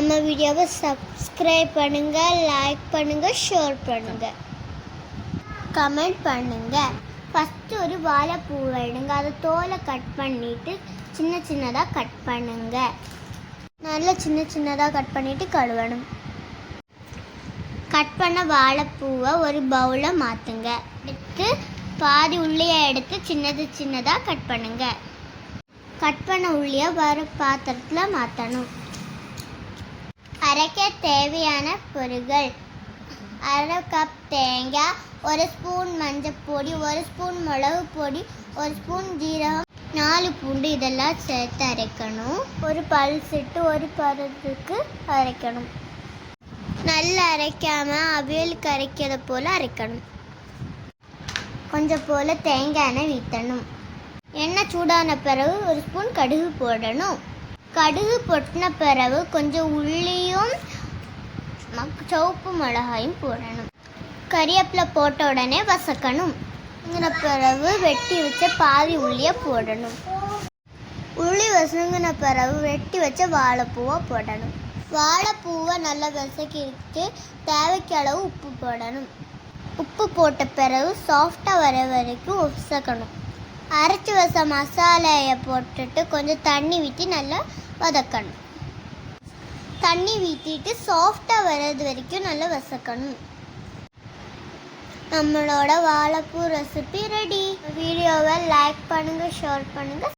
நம்ம வீடியோவை சப்ஸ்கிரைப் பண்ணுங்கள் லைக் பண்ணுங்கள் ஷேர் பண்ணுங்கள் கமெண்ட் பண்ணுங்கள் ஃபஸ்ட்டு ஒரு வாழைப்பூவை எடுங்க அதை தோலை கட் பண்ணிவிட்டு சின்ன சின்னதாக கட் பண்ணுங்க. நல்லா சின்ன சின்னதாக கட் பண்ணிவிட்டு கழுவணும். கட் பண்ண வாழைப்பூவை ஒரு பவுலில் மாற்றுங்க எடுத்து பாதி உள்ளியை எடுத்து சின்னது சின்னதாக கட் பண்ணுங்க. கட் பண்ண உள்ளியை வர பாத்திரத்தில் மாற்றணும் அரைக்க தேவையான பொருட்கள் அரை கப் தேங்காய் ஒரு ஸ்பூன் மஞ்சள் பொடி ஒரு ஸ்பூன் மிளகு பொடி ஒரு ஸ்பூன் ஜீரகம். நாலு பூண்டு இதெல்லாம் சேர்த்து அரைக்கணும். ஒரு பல்சிட்டு ஒரு பருத்துக்கு அரைக்கணும். நல்லா அரைக்காமல் அவியலுக்கு அரைக்கிறத போல் அரைக்கணும். கொஞ்சம் போல் தேங்காய் எண்ணெய் வீத்தணும் எண்ணெய் சூடான பிறகு ஒரு ஸ்பூன் கடுகு போடணும். கடுகு பொட்டின பிறகு கொஞ்சம் உள்ளியும் சிவப்பு மிளகாயும் போடணும். கறிவேப்பிலை போட்ட உடனே வசக்கணும். இங்கின பிறகு வெட்டி வச்ச பாதி உள்ளியை போடணும். உள்ளி வசங்கின பிறகு வெட்டி வச்ச வாழைப்பூவை போடணும். வாழைப்பூவை நல்லா வசக்கிட்டு தேவைக்கு அளவு உப்பு போடணும். உப்பு போட்ட பிறகு சாஃப்டாக வர வரைக்கும் வசக்கணும். அரைச்சி வச்ச மசாலையை போட்டுட்டு கொஞ்சம் தண்ணி விட்டு நல்லா வதக்கணும். தண்ணி ஊற்றிட்டு சாஃப்டாக வர்றது வரைக்கும் நல்லா வசக்கணும் நம்மளோட வாழைப்பூ ரெசிபி ரெடி வீடியோவை லைக் பண்ணுங்கள் ஷேர் பண்ணுங்கள்